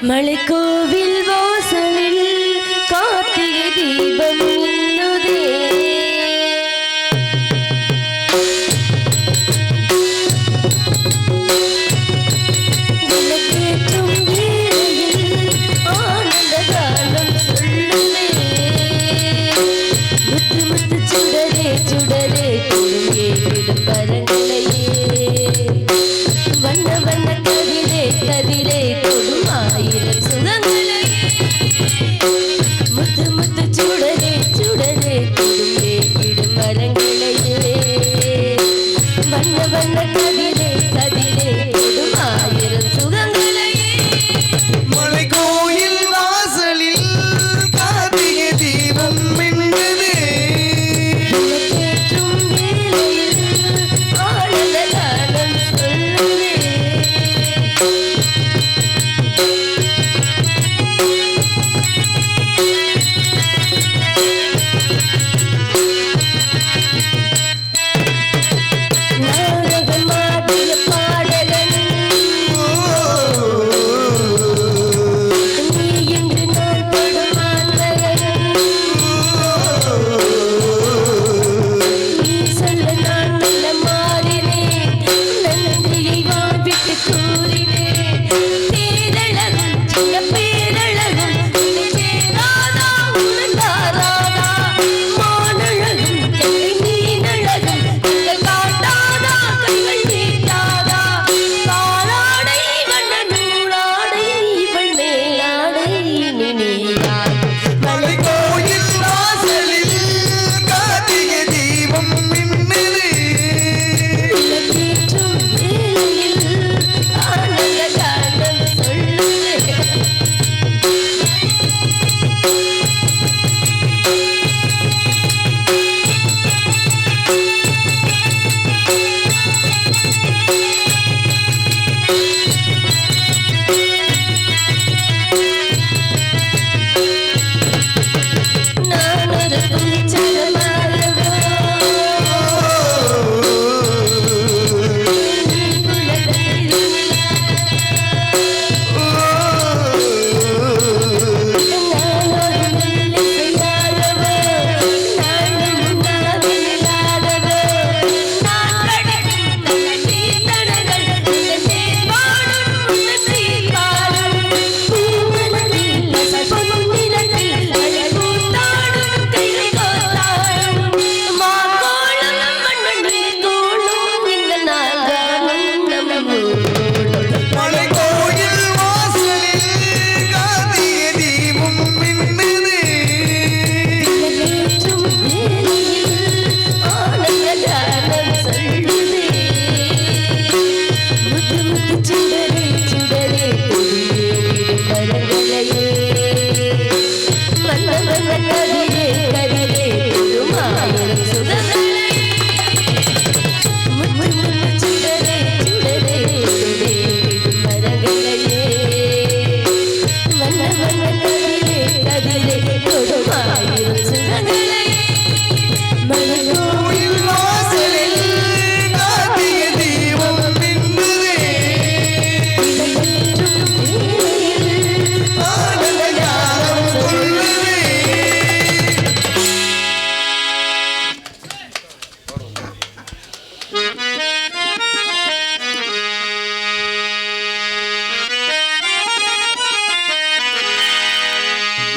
மலைக்கோவில் வாசலில் காத்திய தீபம்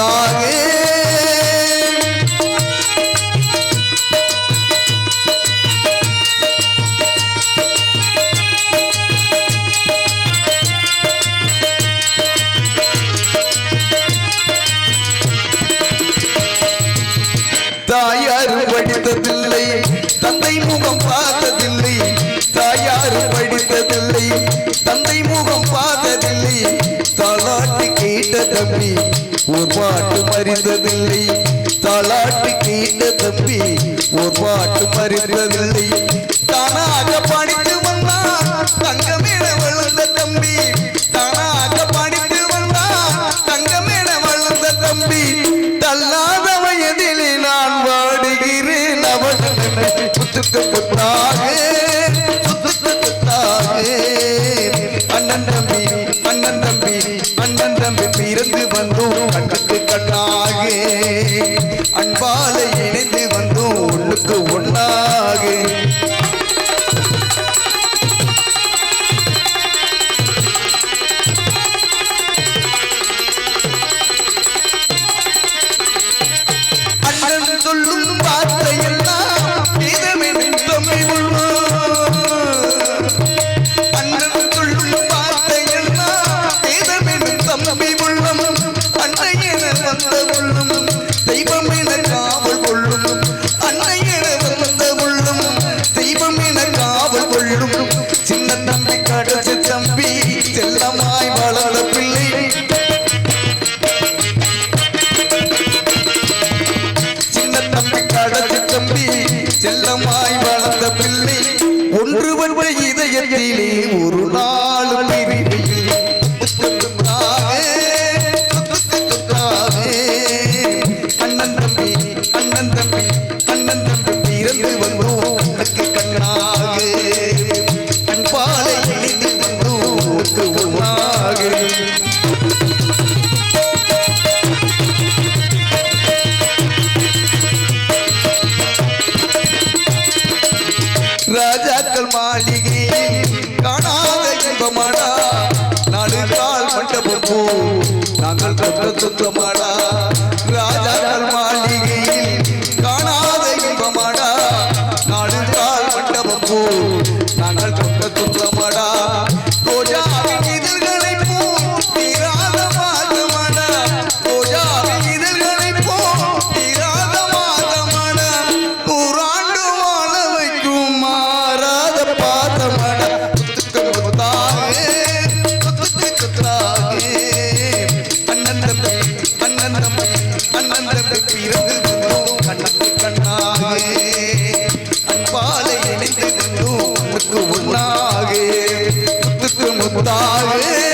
மனதாக தாயார் படித்ததில்லை தந்தை முகம் பார்த்ததில்லை தாயார் படித்ததில்லை தந்தை முகம் பார்த்ததில்லை தாளாட்டு கேட்ட தம்பி ஒரு பாட்டு மறிந்ததில்லை தாலாட்டு கேட்ட தம்பி ஒரு பாட்டு மறிந்ததில்லை தானாக படித்து வந்தான் தங்கமேன வளர்ந்த தம்பி. தானாக படித்து அன்பால இணைந்து வந்தோம் ஒண்ணுக்கு ஒண்ணாக தம்பி செல்லமாய் வளர்ந்த பிள்ளை ஒன்று வந்த இதயத்திலே ஒரு நாள் அண்ணன் தம்பி அண்ணன் தம்பி அண்ணன் தம்பி இறந்து வந்தோம் உனக்கு கண்ணாக ராஜாக்கள் மாளிகையில் காணாத இன்பமாடா. நாடு கால் மண்டபம் போ நாங்கள் கற்ற சொந்தமாடா ராஜாக்கள் மாளிகையில் காணாத இன்பமாடா. நாடு கால் மண்டபம் போ முத்துக்கு இணைந்து முத்துக்கு உனக்கு முத்தாக